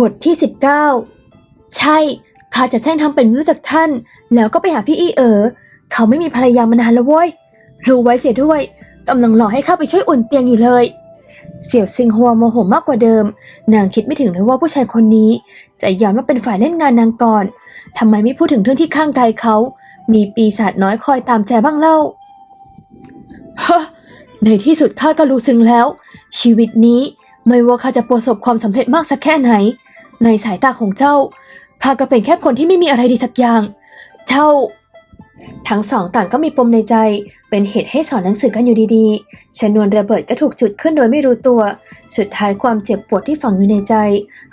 บทที่ 19 ใช่ข้าจะแช่งทำเป็นไม่รู้จักท่าน แล้วก็ไปหาพี่อีเอ๋อเขาไม่มีภรรยามานานแล้วเว้ยรู้ไว้เสียด้วยกำลังรอให้ข้าไปช่วยอุ่นเตียงอยู่เลย เสี่ยวซิงฮัวโมโหมากกว่าเดิม นางคิดไม่ถึงเลยว่าผู้ชายคนนี้ จะยอมมาเป็นฝ่ายเล่นงานนางก่อนทำไมไม่พูดถึงเรื่องที่ข้างกายเขา มีปีศาจน้อยคอยตามใจบ้างเล่าฮะในที่สุดข้าก็รู้ซึ้งแล้ว ชีวิตนี้ ไม่ว่าข้าจะประสบความสำเร็จมากสักแค่ไหน ในสายตาของเจ้าข้าก็เป็นแค่คนที่ไม่มีอะไรดีสักอย่าง เจ้า ทั้งสองต่างก็มีปมในใจ เป็นเหตุให้สอนหนังสือกันอยู่ดีๆ ชนวนระเบิดก็ถูกจุดขึ้นโดยไม่รู้ตัว สุดท้ายความเจ็บปวดที่ฝังอยู่ในใจ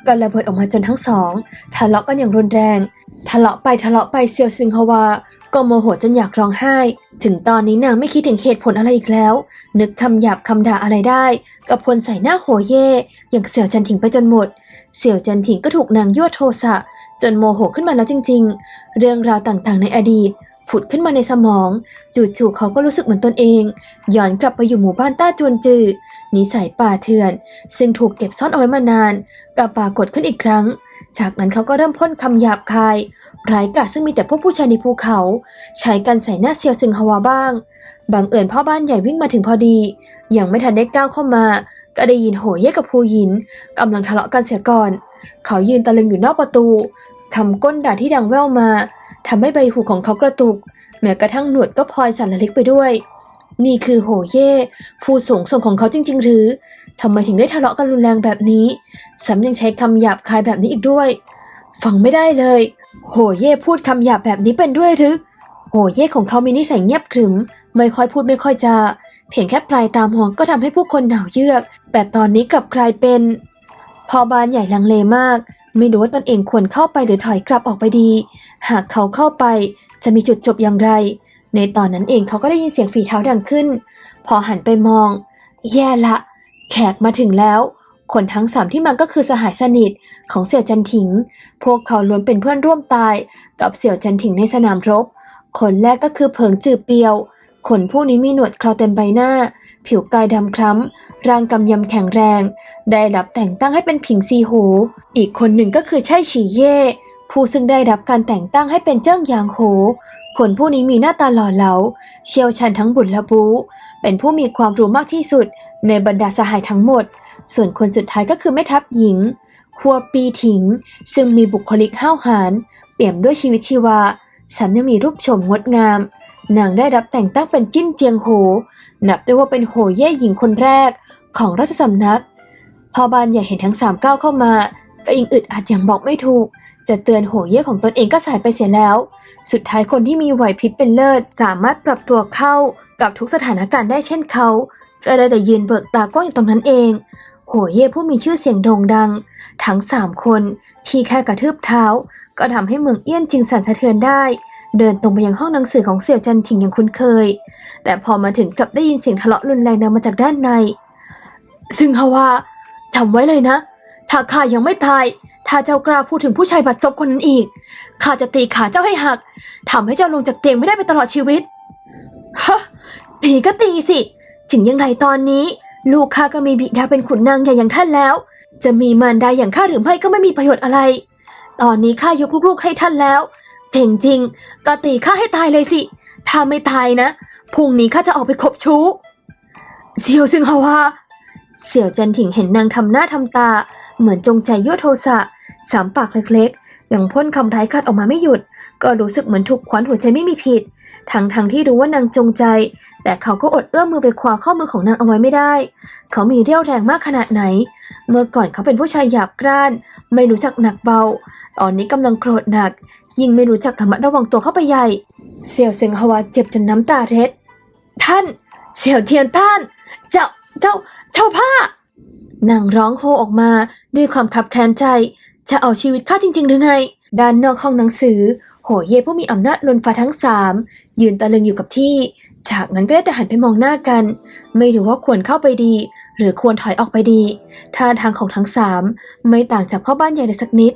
ก็ระเบิดออกมาจนทั้งสอง ทะเลาะกันอย่างรุนแรง ทะเลาะไปทะเลาะไปเซียวซิงฮวา ก็โมโหจนอยากร้องไห้ ถึงตอนนี้นางไม่คิดถึงเหตุผลอะไรอีกแล้ว นึกคำหยาบคำด่าอะไรได้ กับพลใส่หน้าโหเย่อย่างเสี่ยวจันถิงไปจนหมด เสี่ยวจันถิงก็ถูกนางยั่วโทสะ จนโมโหขึ้นมาแล้วจริง ๆ เรื่องราวต่างๆ ในอดีต ผุดขึ้นมาในสมอง จู่ๆเขาก็รู้สึกเหมือนตนเองย้อนกลับไปอยู่หมู่บ้านต้าจวนจือนิสัยป่าเถื่อน ซึ่งถูกเก็บซ่อนเอาไว้มานานกับปรากฏขึ้นอีกครั้ง จากนั้นเขาก็เริ่มพ่นคำหยาบคายร้ายกาจซึ่งมีแต่พวกผู้ชายในภูเขา ใช้กันใส่หน้าเซียวซึงฮวาบ้าง บังเอิญพ่อบ้านใหญ่วิ่งมาถึงพอดี ยังไม่ทันได้ก้าวเข้ามา ก็ได้ยินโหยเย่กับภูหินกำลังทะเลาะกันเสียก่อน เขายืนตะลึงอยู่นอกประตูคำก้นด่าที่ดังแว่วมาทำให้ใบหูของเขากระตุก แม้กระทั่งหนวดก็พลอยสั่นระลิกไปด้วย นี่คือโหเย่ผู้สูงส่งของเขาจริง ๆ หรือ ทำไมถึงได้ทะเลาะกันรุนแรงแบบนี้ซ้ำยังใช้คำหยาบคายแบบนี้อีกด้วย ฟังไม่ได้เลย โหเย่พูดคำหยาบแบบนี้เป็นด้วยหรือโหเย่ของเขามีนิสัยเงียบขรึม ไม่ค่อยพูดไม่ค่อยจาเพียงแค่ปลายตามหองก็ทำให้ผู้คนหนาวเยือก แต่ตอนนี้กลับกลายเป็น พอบานใหญ่ลังเลมาก ไม่รู้ว่าตนเองควรเข้าไปหรือถอยกลับออกไปดี หากเขาเข้าไปจะมีจุดจบอย่างไร ในตอนนั้นเองเขาก็ได้ยินเสียงฝีเท้าดังขึ้น พอหันไปมอง แย่ละ แขกมาถึงแล้ว คนทั้งสามที่มาก็คือสหายสนิทของเสี่ยวจันถิง พวกเขาล้วนเป็นเพื่อนร่วมตายกับเสี่ยวจันถิงในสนามรบ คนแรกก็คือเผิงจือเปียว คนผู้นี้มีหนวดเคราเต็มใบหน้า ผิวกายดำคล้ำ ร่างกำยำแข็งแรง ได้รับแต่งตั้งให้เป็นผิงซีหู อีกคนหนึ่งก็คือใช่ฉีเย่ผู้ซึ่งได้รับการแต่งตั้งให้เป็นเจิ้งยางโหคนผู้นี้มีหน้าตาหล่อเหลา เชี่ยวชาญทั้งบุญและบู เป็นผู้มีความรู้มากที่สุดในบรรดาสหายทั้งหมด ส่วนคนสุดท้ายก็คือแม่ทัพหญิงหัวปีถิง ซึ่งมีบุคลิกห้าวหาญเปี่ยมด้วยชีวิตชีวาสัมยังมีรูปโฉมงดงาม นางได้รับแต่งตั้งเป็นจิ้นเจียงโห นับได้ว่าเป็นโหเย่หญิงคนแรกของราชสำนัก พอบานใหญ่เห็นทั้งสามก้าวเข้ามา ก็ยิ่งอึดอัดอย่างบอกไม่ถูก จะเตือนโหเย่ของตนเองก็สายไปเสียแล้ว สุดท้ายคนที่มีไหวพริบเป็นเลิศ สามารถปรับตัวเข้ากับทุกสถานการณ์ได้เช่นเขาก็ได้แต่ยืนเบิกตากว้างอยู่ตรงนั้นเอง โหเย่ผู้มีชื่อเสียงโด่งดัง ทั้งสามคนที่แค่กระทืบเท้า ก็ทำให้เมืองเอี้ยนจิงสั่นสะเทือนได้ เดินตรงไปยังห้องหนังสือของเสี่ยวจันทิงอย่างคุ้นเคย แต่พอมาถึงกลับได้ยินเสียงทะเลาะรุนแรงดังมาจากด้านใน ซึ่งฮาวาจำไว้เลยนะ ถ้าข้ายังไม่ตาย ถ้าเจ้ากล้าพูดถึงผู้ชายบัดซบคนนั้นอีก ข้าจะตีขาเจ้าให้หักทำให้เจ้าลงจากเตียงไม่ได้ไปตลอดชีวิต ฮะ ตีก็ตีสิ ถึงยังไงตอนนี้ ลูกข้าก็มีบิดาเป็นขุนนางใหญ่อย่างท่านแล้ว จะมีมารดาอย่างข้าหรือไม่ก็ไม่มีประโยชน์อะไร ตอนนี้ข้ายกลูกๆให้ท่านแล้วเก่งจริง ก็ตีข้าให้ตายเลยสิ ถ้าไม่ตายนะ พรุ่งนี้ข้าจะออกไปคบชู้ เสี่ยวซึ่งฮาวาเสี่ยวจันถิงเห็นนางทำหน้าทำตา เหมือนจงใจยั่วโทสะ สามปากเล็กๆ ยังพ่นคำร้ายกาจออกมาไม่หยุด ก็รู้สึกเหมือนถูกขวัญหัวใจไม่มีผิด ทั้งๆที่รู้ว่านางจงใจ แต่เขาก็อดเอื้อมมือไปคว้าข้อมือของนางเอาไว้ไม่ได้ เขามีเรี่ยวแรงมากขนาดไหน เมื่อก่อนเขาเป็นผู้ชายหยาบกร้าน ไม่รู้จักหนักเบา ตอนนี้กำลังโกรธหนัก ยิ่งไม่รู้จักระมัดระวังตัวเข้าไปใหญ่ เสี่ยวเซิงฮวาเจ็บจนน้ำตาเร็ด ท่าน เสี่ยวเทียนต้าน เจ้า เจ้า เจ้าผ้านางร้องโฮออกมาด้วยความขับแค้นใจ จะเอาชีวิตข้าจริง ๆ หรือไง ด้านนอกห้องหนังสือ โหเย่ผู้มีอำนาจลนฟ้าทั้งสามยืนตะลึงอยู่กับที่ จากนั้นก็ได้แต่หันไปมองหน้ากัน ไม่รู้ว่าควรเข้าไปดี หรือควรถอยออกไปดีท่าทางของทั้งสามไม่ต่างจากพ่อบ้านใหญ่เลยสักนิด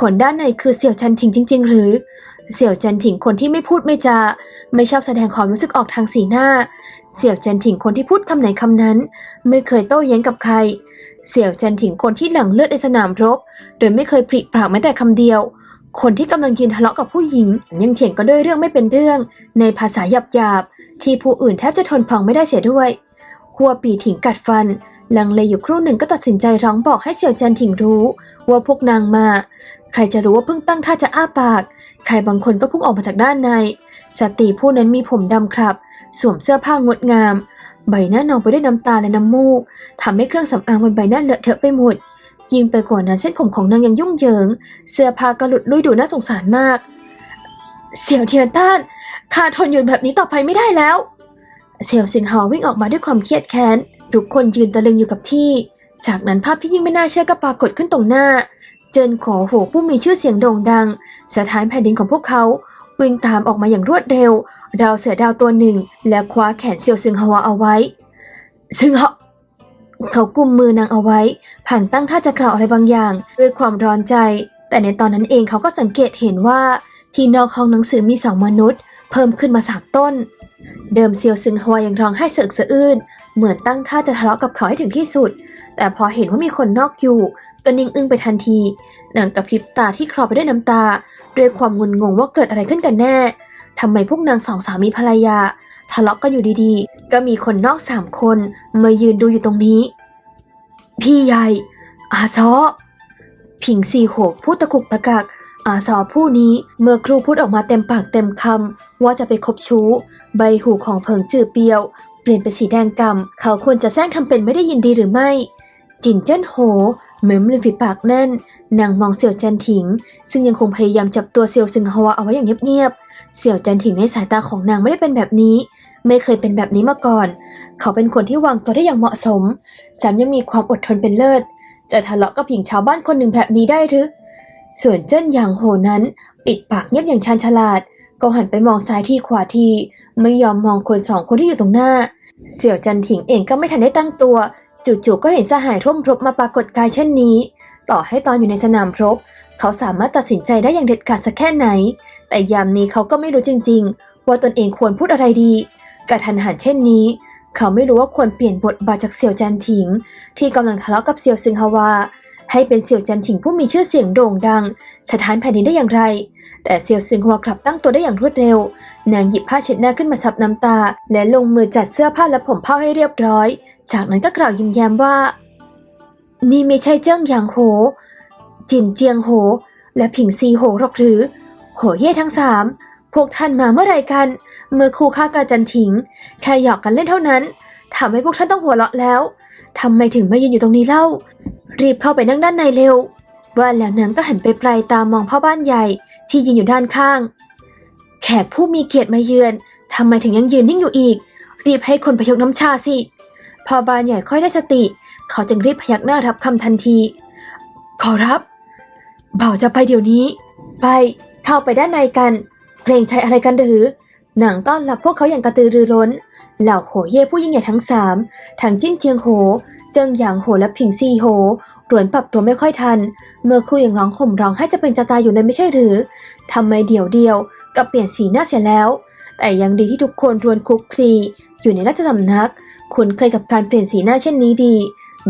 คนด้านในคือเสี่ยวชันทิงจริง ๆ หรือ เสี่ยวจันถิงคนที่ไม่พูดไม่จา ไม่ชอบแสดงความรู้สึกออกทางสีหน้า เสี่ยวจันถิงคนที่พูดคำไหนคำนั้น ไม่เคยโต้แย้งกับใคร เสี่ยวเจันถิงคนที่หลั่งเลือดในสนามรบ โดยไม่เคยปริปากแม้แต่คำเดียว คนที่กำลังยืนทะเลาะกับผู้หญิง ยังเถียงกันด้วยเรื่องไม่เป็นเรื่อง ในภาษาหยาบๆที่ผู้อื่นแทบจะทนฟังไม่ได้เสียด้วย หัวปีถิงกัดฟัน ลังเลอยู่ครู่หนึ่งก็ตัดสินใจร้องบอกให้เสี่ยวเจันถิงรู้ ว่าพวกนางมา ใครจะรู้ว่าเพิ่งตั้งท่าจะอ้าปาก ใครบางคนก็พุ่งออกมาจากด้านใน สตรีผู้นั้นมีผมดำครับ สวมเสื้อผ้างดงาม ใบหน้านองไปด้วยน้ำตาและน้ำมูกทำให้เครื่องสำอางบนใบหน้าเลอะเทอะไปหมด ยิ่งไปกว่านั้นเส้นผมของนางยังยุ่งเหยิง เสื้อผ้าก็หลุดลุยดูน่าสงสารมาก เสี่ยวเทียนต้านข้าทนอยู่แบบนี้ต่อไปไม่ได้แล้ว เสี่ยวสิงหอวิ่งออกมาด้วยความเครียดแค้น ทุกคนยืนตะลึงอยู่กับที่ จากนั้นภาพที่ยิ่งไม่น่าเชื่อก็ปรากฏขึ้นตรงหน้า เจินขอโหผู้มีชื่อเสียงโด่งดัง สถานแผ่นดินของพวกเขาวิ่งตามออกมาอย่างรวดเร็ว ดาวเสือดาวตัวหนึ่งและคว้าแขนเซียวซึงฮวาเอาไว้ ซึงฮะเขากุมมือนางเอาไว้ผ่านตั้งท่าจะกล่าวอะไรบางอย่าง ด้วยความร้อนใจ แต่ในตอนนั้นเองเขาก็สังเกตเห็นว่าที่นอกห้องหนังสือมีสองมนุษย์ เพิ่มขึ้นมาสามต้น เดิมเซียวซึงฮวายังร้องไห้เสอกสะอื้นเหมือนตั้งท่าจะทะเลาะกับเขาให้ถึงที่สุด แต่พอเห็นว่ามีคนนอกอยู่ก็นิ่งอึ้งไปทันทีนางกระพริบตาที่คลอไปด้วยน้ำตา ด้วยความงุนงงว่าเกิดอะไรขึ้นกันแน่ ทำไมพวกนางสองสามีภรรยา ทะเลาะกันอยู่ดีๆ ก็มีคนนอกสามคนมายืนดูอยู่ตรงนี้ พี่ใหญ่ อาซอผิงซีโหกพูดตะกุกตะกัก อาซอผู้นี้เมื่อครูพูดออกมาเต็มปากเต็มคำว่าจะไปคบชู้ ใบหูของเพิงจือเปียว เปลี่ยนเป็นสีแดงกำ่ำเขาควรจะแซงทำเป็นไม่ได้ยินดีหรือไม่ จินเจิ้นโหเม้มริมฝีปากแน่นนางมองเสี่ยวจันถิง ซึ่งยังคงพยายามจับตัวเสี่ยวซึงฮวาเอาไว้อย่างเงียบๆ เสี่ยวจันถิงในสายตาของนางไม่ได้เป็นแบบนี้ ไม่เคยเป็นแบบนี้มาก่อน เขาเป็นคนที่วางตัวได้อย่างเหมาะสมแถมยังมีความอดทนเป็นเลิศ จะทะเลาะกับผิงชาวบ้านคนหนึ่งแบบนี้ได้หรือส่วนเจิ้นหยางโหนั้น ปิดปากเงียบอย่างชาญฉลาด ก็หันไปมองซ้ายทีขวาที ไม่ยอมมองคนสองคนที่อยู่ตรงหน้า เสี่ยวจันถิงเองก็ไม่ทันได้ตั้งตัว จู่ๆก็เห็นสหายร่วมรบมาปรากฏกายเช่นนี้ ต่อให้ตอนอยู่ในสนามรบ เขาสามารถตัดสินใจได้อย่างเด็ดขาดสักแค่ไหน แต่ยามนี้เขาก็ไม่รู้จริง ๆ ว่าตนเองควรพูดอะไรดีกระทันหันเช่นนี้ เขาไม่รู้ว่าควรเปลี่ยนบทบาทจากเสี่ยวจันถิง ที่กำลังทะเลาะกับเสี่ยวซึงฮวา ให้เป็นเสี่ยวจันถิงผู้มีชื่อเสียงโด่งดัง สถานแผ่นดินได้อย่างไร แต่เสี่ยวซึงฮวากลับตั้งตัวได้อย่างรวดเร็ว นางหยิบผ้าเช็ดหน้าขึ้นมาซับน้ำตา และลงมือจัดเสื้อผ้าและผมเผ้าให้เรียบร้อย จากนั้นก็กล่าวยิ้มแย้มว่า นี่ไม่ใช่เจิ้งหยางโห จินเจียงโห และผิงซีโหหรอกหรือ โหเย่ทั้งสามพวกท่านมาเมื่อไรกัน เมื่อคู่ฆ่ากาจันถิง แค่หยอกกันเล่นเท่านั้นทำให้พวกท่านต้องหัวเราะแล้วทำไมถึงมายืนอยู่ตรงนี้เล่า รีบเข้าไปนั่งด้านในเร็ว ว่าแล้วนางก็หันไปปลายตามองพ่อบ้านใหญ่ที่ยืนอยู่ด้านข้าง แขกผู้มีเกียรติมาเยือนทำไมถึงยังยืนนิ่งอยู่อีก รีบให้คนพยกน้ำชาสิพ่อบ้านใหญ่ค่อยได้สติ เขาจึงรีบพยักหน้ารับคำทันที ขอรับ บ่าวจะไปเดี๋ยวนี้ ไป เข้าไปด้านในกัน เกรงใจอะไรกันหรือ หนังต้อนรับพวกเขาอย่างกระตือรือร้น เหล่าโหเย่ผู้ยิ่งใหญ่ทั้งสาม ทั้งจิ้นเจียงโห เจิงหยางโหและผิงซีโหรวนปรับตัวไม่ค่อยทัน เมื่อครูยังร้องห่มร้องให้จะเป็นจะตายอยู่เลยไม่ใช่หรือ ทำไมเดี๋ยวเดียวกับเปลี่ยนสีหน้าเสียแล้ว แต่ยังดีที่ทุกคนรวนคลุกคลีอยู่ในราชสำนัก คุ้นเคยกับการเปลี่ยนสีหน้าเช่นนี้ดี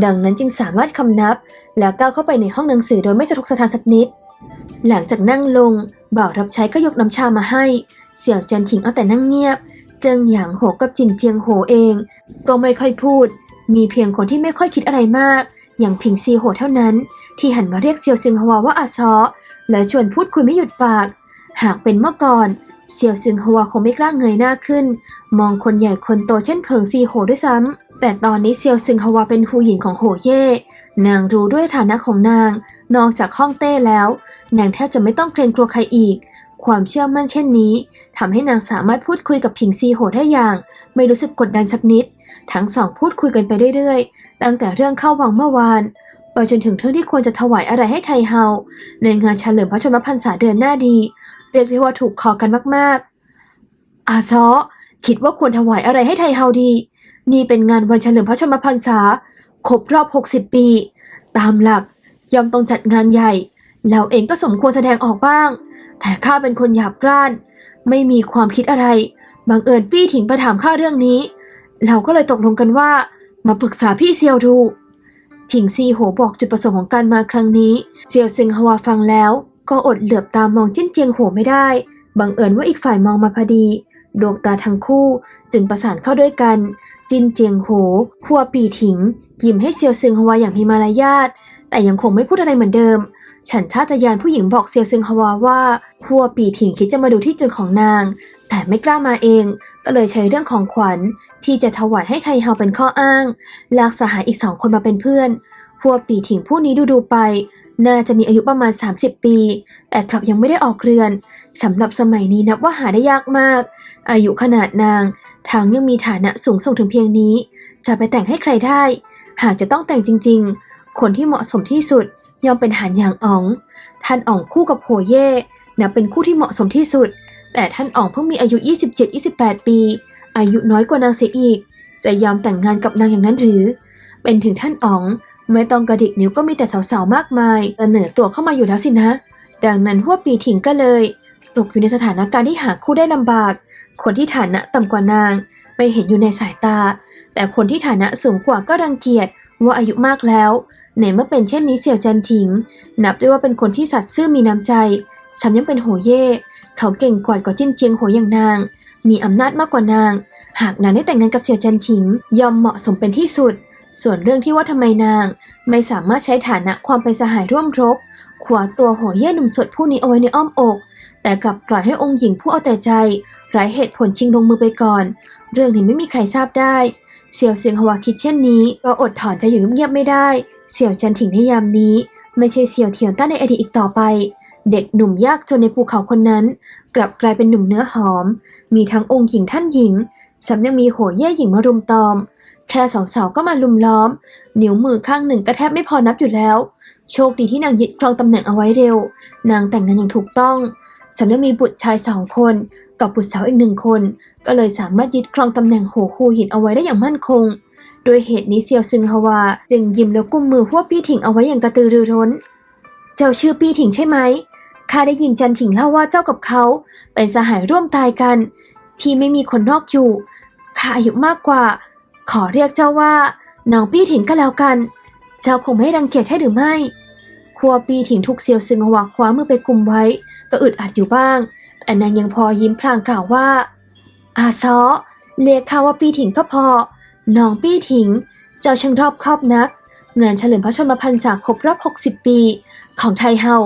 ดังนั้นจึงสามารถคำนับ แล้วก้าวเข้าไปในห้องหนังสือโดยไม่สะทกสะทานสักนิด หลังจากนั่งลง บ่าวรับใช้ก็ยกน้ำชามาให้ เสี่ยวจันถิงเอาแต่นั่งเงียบ เจิงหยางโหกับจินเจียงโหเอง ก็ไม่ค่อยพูด มีเพียงคนที่ไม่ค่อยคิดอะไรมาก อย่างพิงซีโหเท่านั้น ที่หันมาเรียกเซียวซึงฮวาว่าอาซอและชวนพูดคุยไม่หยุดปาก หากเป็นเมื่อก่อนเซียวซึงฮวาคงไม่กล้าเงยหน้าขึ้น มองคนใหญ่คนโตเช่นเพิงซีโหด้วยซ้ำ แต่ตอนนี้เซียวซึงฮวาเป็นผู้หญิงของโหเย่ นางรู้ด้วยฐานะของนาง นอกจากห้องเต้แล้ว นางแทบจะไม่ต้องเกรงกลัวใครอีก ความเชื่อมั่นเช่นนี้ทำให้นางสามารถพูดคุยกับผิงซีโหได้อย่าง ไม่รู้สึกกดดันสักนิด ทั้งสองพูดคุยกันไปเรื่อยๆ ตั้งแต่เรื่องเข้าวังเมื่อวานไปจนถึงเรื่องที่ควรจะถวายอะไรให้ไทเฮาในงานเฉลิมพระชนมพรรษาเดือนหน้าดี เรียกได้ว่าถูกคอกันมากๆ อาซอคิดว่าควรถวายอะไรให้ไทเฮาดี นี่เป็นงานวันเฉลิมพระชนมพรรษาครบรอบ 60 ปี ตามหลักย่อมต้องจัดงานใหญ่เราเองก็สมควรแสดงออกบ้าง แต่ข้าเป็นคนหยาบกร้าน ไม่มีความคิดอะไร บังเอิญปี้ถิงไปถามข้าเรื่องนี้ เราก็เลยตกลงกันว่า มาปรึกษาพี่เซียวดูผิงซีโหบอกจุดประสงค์ของการมาครั้งนี้ เซียวซิงฮวาฟังแล้ว ก็อดเหลือบตามมองจิ้นเจียงโหไม่ได้ บังเอิญว่าอีกฝ่ายมองมาพอดี ดวงตาทั้งคู่จึงประสานเข้าด้วยกัน จินเจียงโหพัวปีถิง ยิ้มให้เซียวซิงฮวาอย่างมีมารยาท แต่ยังคงไม่พูดอะไรเหมือนเดิม ฉันชาตญาณผู้หญิงบอกเซียวซิงฮวาว่าพัวปีถิงคิดจะมาดูที่จุดของนาง แต่ไม่กล้ามาเอง ก็เลยใช้เรื่องของขวัญ ที่จะถวายให้ไทเฮาเป็นข้ออ้าง ลากสหายอีกสองคนมาเป็นเพื่อนพัวปีถิงผู้นี้ดูดูไป น่าจะมีอายุประมาณ 30 ปี แต่กลับยังไม่ได้ออกเรือนสำหรับสมัยนี้นับว่าหาได้ยากมาก อายุขนาดนาง ทางยังมีฐานะสูงส่งถึงเพียงนี้ จะไปแต่งให้ใครได้ หากจะต้องแต่งจริง ๆ คนที่เหมาะสมที่สุดย่อมเป็นหานหยางอ๋อง ท่านอ๋องคู่กับโหเย่นับเป็นคู่ที่เหมาะสมที่สุด แต่ท่านอ๋องเพิ่งมีอายุ 27-28 ปี อายุน้อยกว่านางเสียอีก จะยอมแต่งงานกับนางอย่างนั้นหรือ เป็นถึงท่านอ๋องไม่ต้องกระดิกนิ้วก็มีแต่สาวๆมากมายเสนอตัวเข้ามาอยู่แล้วสินะ ดังนั้นหัวปีถิงก็เลย ตกอยู่ในสถานการณ์ที่หาคู่ได้ลำบาก คนที่ฐานะต่ำกว่านาง ไม่เห็นอยู่ในสายตา แต่คนที่ฐานะสูงกว่าก็รังเกียจว่าอายุมากแล้วในเมื่อเป็นเช่นนี้เสี่ยวจันถิง นับได้ว่าเป็นคนที่สัตย์ซื่อมีน้ำใจซ้ำยังเป็นโหเย่เขาเก่งกว่ากว่าจิ้นเจียงโหอย่างนาง มีอำนาจมากกว่านาง หากนางได้แต่งงานกับเสี่ยวจันถิงยอมเหมาะสมเป็นที่สุด ส่วนเรื่องที่ว่าทำไมนาง ไม่สามารถใช้ฐานะความเป็นสหายร่วมรบ ขวาตัวโหเย่หนุ่มสดผู้นี้เอาไว้ในอ้อมอก แต่กลับปล่อยให้องค์หญิงผู้เอาแต่ใจไร้เหตุผลชิงลงมือไปก่อน เรื่องนี้ไม่มีใครทราบได้ เสี่ยวเซียงฮวาคิดเช่นนี้ ก็อดถอนใจอยู่เงียบๆไม่ได้ เสี่ยวจันถิงในยามนี้ ไม่ใช่เสี่ยวเทียนต้าในอดีตอีกต่อไป เด็กหนุ่มยากจนในภูเขาคนนั้น กลับกลายเป็นหนุ่มเนื้อหอม มีทั้งองค์หญิงท่านหญิงสำยังมีโหเย่หญิงมารุมตอม แค่สาวๆก็มาลุมล้อม นิ้วมือข้างหนึ่งก็แทบไม่พอนับอยู่แล้ว โชคดีที่นางยึดครองตำแหน่งเอาไว้เร็ว นางแต่งงานอย่างถูกต้องสำยังมีบุตรชายสองคน กับบุตรสาวอีกหนึ่งคน ก็เลยสามารถยึดครองตำแหน่งโหคูหินเอาไว้ได้อย่างมั่นคง โดยเหตุนี้เซียวซึงฮวา จึงยิ้มแล้วกุมมือพวกปี้ถิงเอาไว้อย่างกระตือรือร้น เจ้าชื่อปี้ถิงใช่ไหมข้าได้ยินจันถิงเล่าว่าเจ้ากับเขา เป็นสหายร่วมตายกัน ที่ไม่มีคนนอกอยู่ข้าอายุมากกว่า ขอเรียกเจ้าว่าน้องปี้ถิงก็แล้วกัน เจ้าคงไม่รังเกียจใช่หรือไม่ครัวปีถิงถูกเซียวซึงฮวาคว้ามือไปกุมไว้ ก็อึดอัดอยู่บ้าง แต่นางยังพอยิ้มพลางกล่าวว่า อาซอเรียกข้าว่าปีถิงก็พอ น้องปีถิง เจ้าช่างรอบคอบนัก งานเฉลิมพระชนมพรรษาครบรอบ 60 ปี ของไทยเฮา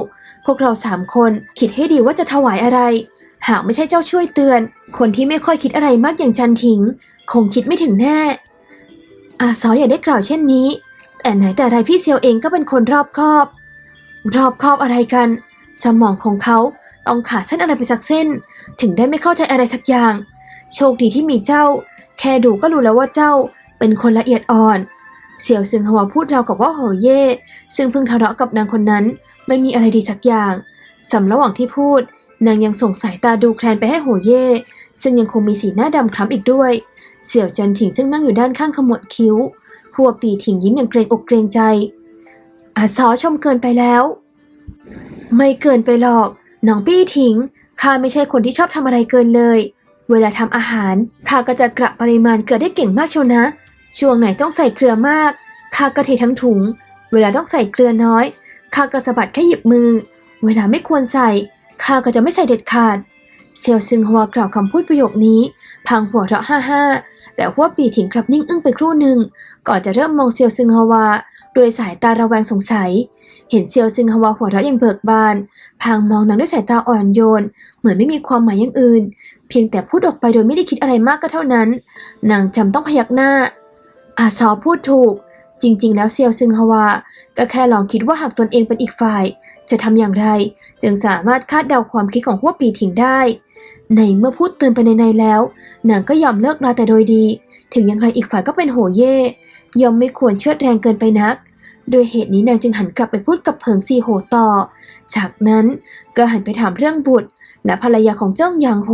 พวกเราสามคนคิดให้ดีว่าจะถวายอะไร หากไม่ใช่เจ้าช่วยเตือน คนที่ไม่ค่อยคิดอะไรมากอย่างจันทิง คงคิดไม่ถึงแน่ อาซออย่าได้กล่าวเช่นนี้ แต่ไหนแต่ไรพี่เซียวเองก็เป็นคนรอบคอบ รอบคอบอะไรกัน สมองของเขาต้องขาดเส้นอะไรไปสักเส้น ถึงได้ไม่เข้าใจอะไรสักอย่าง โชคดีที่มีเจ้า แค่ดูก็รู้แล้วว่าเจ้าเป็นคนละเอียดอ่อน เสี่ยวซึงฮวาพูดเราวกับว่าโหเย่ซึ่งเพิ่งทะเลาะกับนางคนนั้น ไม่มีอะไรดีสักอย่างสำระหว่างที่พูด นางยังส่งสายตาดูแคลนไปให้โหเย่ซึ่งยังคงมีสีหน้าดำคล้ำอีกด้วย เสี่ยวจันถิงซึ่งนั่งอยู่ด้านข้างขมวดคิ้วหัวปีถิงยิ้มอย่างเกรงอกเกรงใจ อาซอชมเกินไปแล้ว ไม่เกินไปหรอก น้องปี้ถิง ข้าไม่ใช่คนที่ชอบทำอะไรเกินเลย เวลาทำอาหาร ข้าก็จะกระปริมาณเกลือได้เก่งมากเชียวนะ ช่วงไหนต้องใส่เกลือมาก ข้าก็เททั้งถุง เวลาต้องใส่เกลือน้อย ข้าก็สะบัดแค่หยิบมือ เวลาไม่ควรใส่ ข้าก็จะไม่ใส่เด็ดขาด เซียวซึงฮัวกล่าวคำพูดประโยคนี้ พังหัวเราะฮ่าฮ่า แต่หัวปีถิงกลับนิ่งอึ้งไปครู่หนึ่ง ก่อนจะเริ่มมองเซียวซึงฮวาด้วยสายตาระแวงสงสัย เห็นเซียวซึงฮวาหัวเราะอย่างเบิกบาน พางมองนางด้วยสายตาอ่อนโยน เหมือนไม่มีความหมายอย่างอื่น เพียงแต่พูดออกไปโดยไม่ได้คิดอะไรมากก็เท่านั้น นางจำต้องพยักหน้า อาซอพูดถูก จริง ๆ แล้วเซียวซึงฮวาก็แค่ลองคิดว่าหากตนเองเป็นอีกฝ่าย จะทำอย่างไร จึงสามารถคาดเดาความคิดของพวปีถิงได้ ในเมื่อพูดเตือนไปในๆแล้ว นางก็ยอมเลิกลาแต่โดยดี ถึงอย่างไรอีกฝ่ายก็เป็นโหเย่ยอมไม่ควรเชือดแรงเกินไปนัก โดยเหตุนี้นางจึงหันกลับไปพูดกับเพิงซีโหต่อ จากนั้นก็หันไปถามเรื่องบุตร และภรรยาของเจ้าหยางโห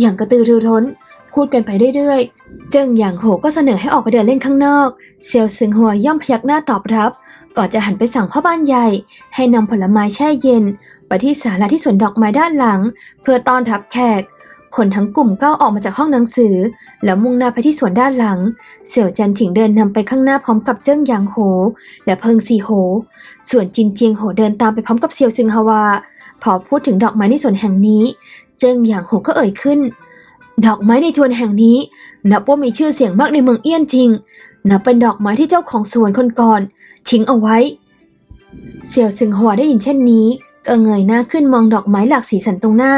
อย่างกระตือรือร้น พูดกันไปเรื่อยๆ เจิ้งหยางโหก็เสนอให้ออกไปเดินเล่นข้างนอก เซียวซึงหัวย่อมพยักหน้าตอบรับ ก่อนจะหันไปสั่งพ่อบ้านใหญ่ ให้นำผลไม้แช่เย็นไปที่ศาลาที่สวนดอกไม้ด้านหลัง เพื่อต้อนรับแขก คนทั้งกลุ่มก้าวออกมาจากห้องหนังสือ แล้วมุ่งหน้าไปที่สวนด้านหลัง เสี่ยวจันถิงเดินนำไปข้างหน้าพร้อมกับเจิ้งหยางโห และเพิงซีโห ส่วนจินเจียงโหเดินตามไปพร้อมกับเซียวซึงฮาวา พอพูดถึงดอกไม้ในสวนแห่งนี้ เจิ้งหยางโหก็เอ่ยขึ้น ดอกไม้ในสวนแห่งนี้ นับว่ามีชื่อเสียงมากในเมืองเอี้ยนจริง นับเป็นดอกไม้ที่เจ้าของสวนคนก่อน ทิ้งเอาไว้ เสี่ยวซึงหัวได้ยินเช่นนี้ ก็เงยหน้าขึ้นมองดอกไม้หลากสีสันตรงหน้า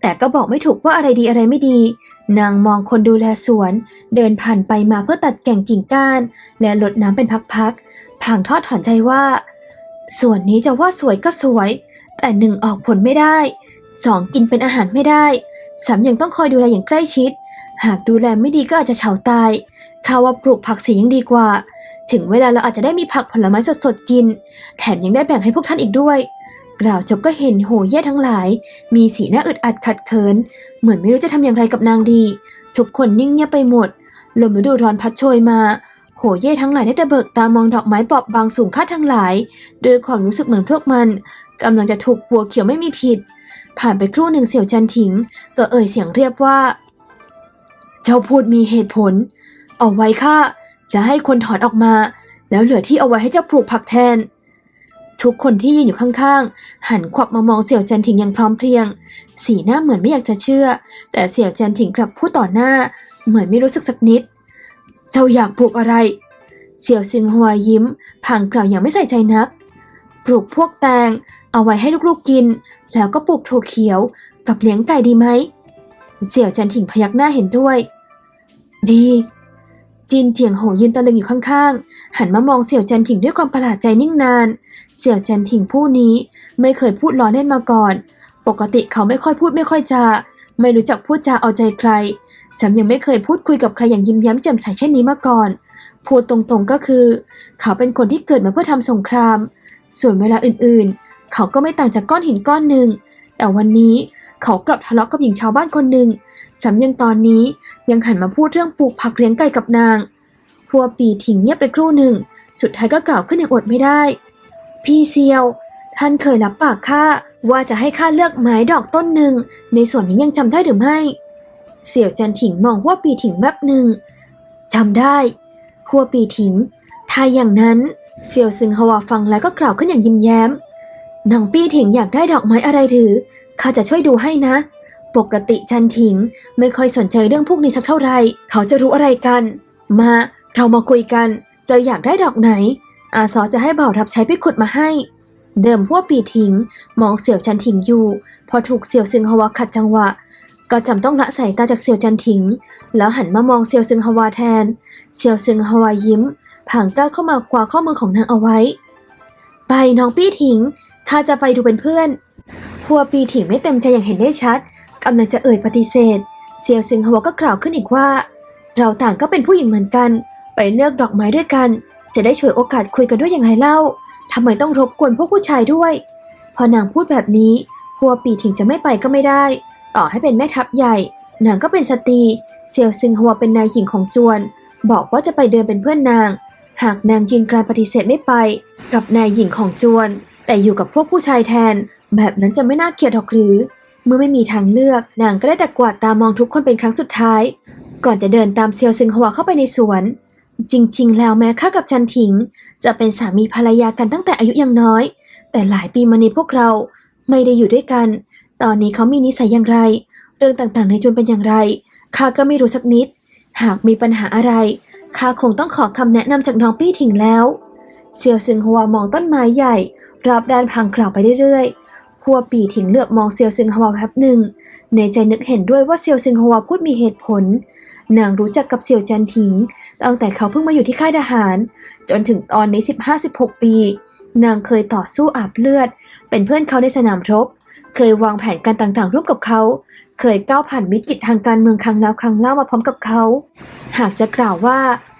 แต่ก็บอกไม่ถูกว่าอะไรดีอะไรไม่ดี นางมองคนดูแลสวน เดินผ่านไปมาเพื่อตัดแก่งกิ่งก้าน และลดน้ำเป็นพักๆพลางทอดถอนใจว่า ส่วนนี้จะว่าสวยก็สวย แต่หนึ่งออกผลไม่ได้สองกินเป็นอาหารไม่ได้สามยังต้องคอยดูแลอย่างใกล้ชิด หากดูแลไม่ดีก็อาจจะเฉาตายข้าว่าปลูกผักเสียยังดีกว่า ถึงเวลาเราอาจจะได้มีผักผลไม้สดๆกิน แถมยังได้แบ่งให้พวกท่านอีกด้วย กล่าวจบก็เห็นโหเย่ทั้งหลาย มีสีหน้าอึดอัดขัดเคิน เหมือนไม่รู้จะทำอย่างไรกับนางดี ทุกคนนิ่งเงียบไปหมด ลมฤดูร้อนพัดโชยมา โหเย่ทั้งหลายได้แต่เบิกตามองดอกไม้บอบบางสูงค่าทั้งหลายด้วยความรู้สึกเหมือนพวกมันกำลังจะถูกปัวเขียวไม่มีผิด ผ่านไปครู่หนึ่งเสี่ยวจันถิง ก็เอ่ยเสียงเรียบว่า เจ้าพูดมีเหตุผล เอาไว้ข้าจะให้คนถอนออกมา แล้วเหลือที่เอาไว้ให้เจ้าปลูกผักแทน ทุกคนที่ยืนอยู่ข้างๆ หันขวับมามองเสี่ยวจันถิงอย่างพร้อมเพรียง สีหน้าเหมือนไม่อยากจะเชื่อ แต่เสี่ยวจันถิงกลับพูดต่อหน้า เหมือนไม่รู้สึกสักนิด เจ้าอยากปลูกอะไร เสี่ยวซิงฮัวยิ้มพลางกล่าวอย่างไม่ใส่ใจนัก ปลูกพวกแตง เอาไว้ให้ลูกๆกิน แล้วก็ปลูกถั่วเขียว กับเลี้ยงไก่ดีไหม เสี่ยวจันถิงพยักหน้าเห็นด้วย ดี จินเจียงโหยืนตะลึงอยู่ข้างๆ หันมามองเสี่ยวจันถิงด้วยความประหลาดใจนิ่งนาน เสี่ยวจันถิงผู้นี้ไม่เคยพูดล้อเล่นมาก่อน ปกติเขาไม่ค่อยพูดไม่ค่อยจา ไม่รู้จักพูดจาเอาใจใครแซมยังไม่เคยพูดคุยกับใครอย่างยิ้มแย้มแจ่มใสเช่นนี้มาก่อน พูดตรงๆก็คือ เขาเป็นคนที่เกิดมาเพื่อทำสงคราม ส่วนเวลาอื่นๆ เขาก็ไม่ต่างจากก้อนหินก้อนหนึ่ง แต่วันนี้เขากลับทะเลาะกับหญิงชาวบ้านคนหนึ่ง สำยังตอนนี้ยังหันมาพูดเรื่องปลูกผักเลี้ยงไก่กับนางพัวปีถิงเงียบไปครู่หนึ่ง สุดท้ายก็กล่าวขึ้นอย่างอดไม่ได้ พี่เซียว ท่านเคยรับปากข้าว่าจะให้ข้าเลือกไม้ดอกต้นหนึ่ง ในส่วนนี้ยังจำได้หรือไม่ เสี่ยวจันถิงมองพัวปีถิงแป๊บหนึ่งจำได้พัวปีถิงถ้าอย่างนั้นเสี่ยวซึงฮวาฟังแล้วก็กล่าวขึ้นอย่างยิ้มแย้มนางปี้ถิงอยากได้ดอกไม้อะไรหรือข้าจะช่วยดูให้นะ ปกติจันถิงไม่ค่อยสนใจเรื่องพวกนี้สักเท่าไหร่เขาจะรู้อะไรกัน มาเรามาคุยกันเจะอยากได้ดอกไหน อาซอจะให้บ่าวรับใช้ไปขุดมาให้ เดิมพวกปีถิงมองเสี่ยวจันถิงอยู่ พอถูกเสี่ยวซึงฮวาขัดจังหวะ ก็จำต้องละสายตาจากเสี่ยวจันถิง แล้วหันมามองเสี่ยวซึงฮวาแทน เสี่ยวซึงฮวายิ้มผางก้าเข้ามาคว้าข้อมือของนางเอาไว้ ไปน้องปี้ถิงข้าจะไปดูเป็นเพื่อนพัวปีถิงไม่เต็มใจอย่างเห็นได้ชัด กำลังจะเอ่ยปฏิเสธ เซียวซิงฮวก็กล่าวขึ้นอีกว่า เราต่างก็เป็นผู้หญิงเหมือนกัน ไปเลือกดอกไม้ด้วยกัน จะได้ฉวยโอกาสคุยกันด้วยอย่างไรเล่าทำไมต้องรบกวนพวกผู้ชายด้วย พอนางพูดแบบนี้พัวปีถิงจะไม่ไปก็ไม่ได้ ต่อให้เป็นแม่ทัพใหญ่ นางก็เป็นสตรี เซียวซิงฮวเป็นนายหญิงของจวน บอกว่าจะไปเดินเป็นเพื่อนนาง หากนางยืนกรานปฏิเสธไม่ไป กับนายหญิงของจวน แต่อยู่กับพวกผู้ชายแทน แบบนั้นจะไม่น่าเกลียดหรอกหรือ เมื่อไม่มีทางเลือกนางก็ได้แต่กวาดตามองทุกคนเป็นครั้งสุดท้าย ก่อนจะเดินตามเซียวซึงฮวเข้าไปในสวน จริง ๆ แล้วแม้ข้ากับจันถิง จะเป็นสามีภรรยากันตั้งแต่อายุยังน้อย แต่หลายปีมานี้พวกเราไม่ได้อยู่ด้วยกัน ตอนนี้เขามีนิสัยอย่างไร เรื่องต่างๆ ในจวนเป็นอย่างไรข้าก็ไม่รู้สักนิด หากมีปัญหาอะไรข้าคงต้องขอคำแนะนำจากน้องปี้ถิงแล้วเซียวซึงฮวมองต้นไม้ใหญ่รอบด้านพังกล่าวไปเรื่อยๆ พัวปีถิงเหลือบมองเซียวซึงฮวาแป๊บหนึ่ง ในใจนึกเห็นด้วยว่าเซียวซึงฮวาพูดมีเหตุผล นางรู้จักกับเซียวจันถิงตั้งแต่เขาเพิ่งมาอยู่ที่ค่ายทหาร จนถึงตอนนี้ 15-16 ปี นางเคยต่อสู้อาบเลือด เป็นเพื่อนเขาในสนามรบ เคยวางแผนการต่างๆ ร่วมกับเขา เคยก้าวผ่านวิกฤตทางการเมืองครั้งแล้วครั้งเล่ามาพร้อมกับเขา หากจะกล่าวว่า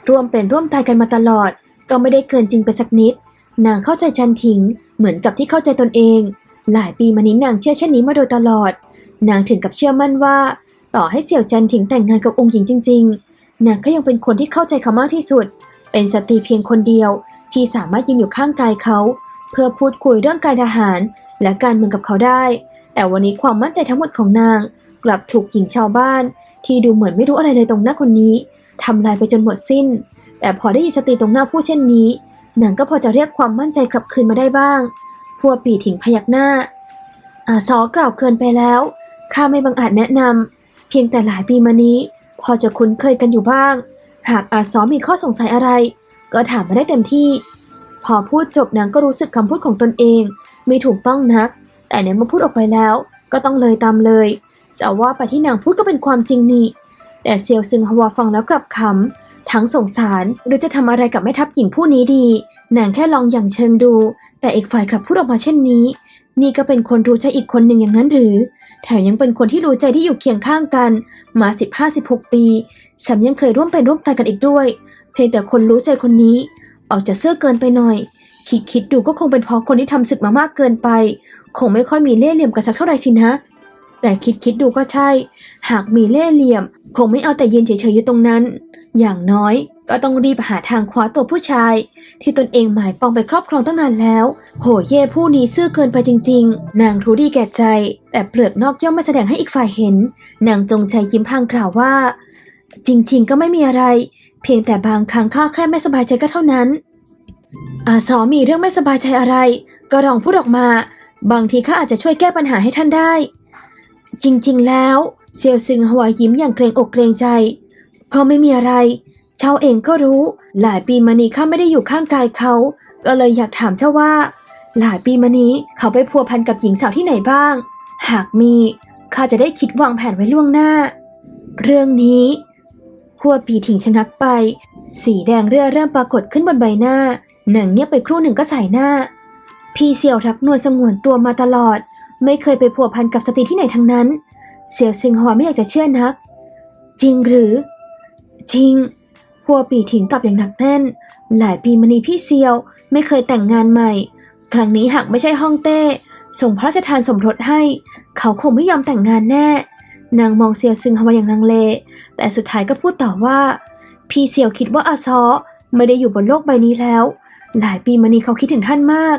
ร่วมเป็นร่วมตายกันมาตลอด ก็ไม่ได้เกินจริงไปสักนิด นางเข้าใจจันถิง เหมือนกับที่เข้าใจตนเอง หลายปีมานี้นางเชื่อเช่นนี้มาโดยตลอด นางถึงกับเชื่อมั่นว่า ต่อให้เสี่ยวจันถิงแต่งงานกับองค์หญิงจริง ๆ นางก็ยังเป็นคนที่เข้าใจเขามากที่สุด เป็นสตรีเพียงคนเดียวที่สามารถยืนอยู่ข้างกายเขา เพื่อพูดคุยเรื่องการทหาร และการเมืองกับเขาได้ แต่วันนี้ความมั่นใจทั้งหมดของนาง กลับถูกหญิงชาวบ้าน ที่ดูเหมือนไม่รู้อะไรเลยตรงหน้าคนนี้ทำลายไปจนหมดสิ้น แต่พอได้ยินสตรีตรงหน้าผู้เช่นนี้นางก็พอจะเรียกความมั่นใจกลับคืนมาได้บ้าง พวปีถิงพยักหน้า อาซอกล่าวเกินไปแล้ว ข้าไม่บังอาจแนะนำเพียงแต่หลายปีมานี้ พอจะคุ้นเคยกันอยู่บ้าง หากอาซอมีข้อสงสัยอะไร ก็ถามมาได้เต็มที่ พอพูดจบนางก็รู้สึกคำพูดของตนเองไม่ถูกต้องนัก แต่เนี่ยเมื่อพูดออกไปแล้ว ก็ต้องเลยตามเลย จะว่าไปที่นางพูดก็เป็นความจริงนี่ แต่เซียวซึงฮวาฟังแล้วกลับขำทั้งสงสารหรือจะทำอะไรกับแม่ทัพหญิงผู้นี้ดี นางแค่ลองอย่างเชิงดู แต่อีกฝ่ายกลับพูดออกมาเช่นนี้ นี่ก็เป็นคนรู้ใจอีกคนหนึ่งอย่างนั้นหรือ แถมยังเป็นคนที่รู้ใจที่อยู่เคียงข้างกัน มา15-16ปีแถมยังเคยร่วมเป็นร่วมตายกันอีกด้วย เพียงแต่คนรู้ใจคนนี้ ออกจะเสื้อเกินไปหน่อย คิดคิดดูก็คงเป็นเพราะคนที่ทำศึกมามากเกินไป คงไม่ค่อยมีเล่ห์เหลี่ยมกันสักเท่าไหร่ชินะ แต่คิดคิดดูก็ใช่ หากมีเล่เหลี่ยม คงไม่เอาแต่ยืนเฉยๆอยู่ตรงนั้น อย่างน้อยก็ต้องรีบหาทางคว้าตัวผู้ชาย ที่ตนเองหมายปองไปครอบครองตั้งนานแล้ว โหเย่ผู้นี้ซื่อเกินไปจริง ๆ นางรู้ดีแก่ใจ แต่เปลือกนอกย่อมไม่แสดงให้อีกฝ่ายเห็น นางจงใจยิ้มพางกล่าวว่า จริง ๆ ก็ไม่มีอะไร เพียงแต่บางครั้งข้าแค่ไม่สบายใจก็เท่านั้น อาซอมีเรื่องไม่สบายใจอะไร ก็ลองพูดออกมา บางทีข้าอาจจะช่วยแก้ปัญหาให้ท่านได้ จริง ๆ แล้ว เซียวซึงฮวยิ้มอย่างเกรงอกเกรงใจ ก็ไม่มีอะไร เจ้าเองก็รู้ หลายปีมานี้ข้าไม่ได้อยู่ข้างกายเขา ก็เลยอยากถามเจ้าว่า หลายปีมานี้เขาไปพัวพันกับหญิงสาวที่ไหนบ้าง หากมีข้าจะได้คิดวางแผนไว้ล่วงหน้า เรื่องนี้หัวปีถิงชะงักไป สีแดงเรื่อเริ่มปรากฏขึ้นบนใบหน้าหนังเงียบไปครู่หนึ่งก็ใส่หน้า พี่เสี่ยวรักนวลสงวนตัวมาตลอด ไม่เคยไปพัวพันกับสตรีที่ไหนทั้งนั้น เสี่ยวซิงฮวไม่อยากจะเชื่อนัก จริงหรือ จริงหัวปีถิงตอบอย่างหนักแน่น หลายปีมานี้พี่เซียวไม่เคยแต่งงานใหม่ ครั้งนี้หากไม่ใช่ฮ่องเต้ ส่งพระราชทานสมรสให้ เขาคงไม่ยอมแต่งงานแน่ นางมองเซียวซึงฮวาอย่างลังเล แต่สุดท้ายก็พูดต่อว่า พี่เซียวคิดว่าอาซอไม่ได้อยู่บนโลกใบนี้แล้ว หลายปีมานี้เขาคิดถึงท่านมาก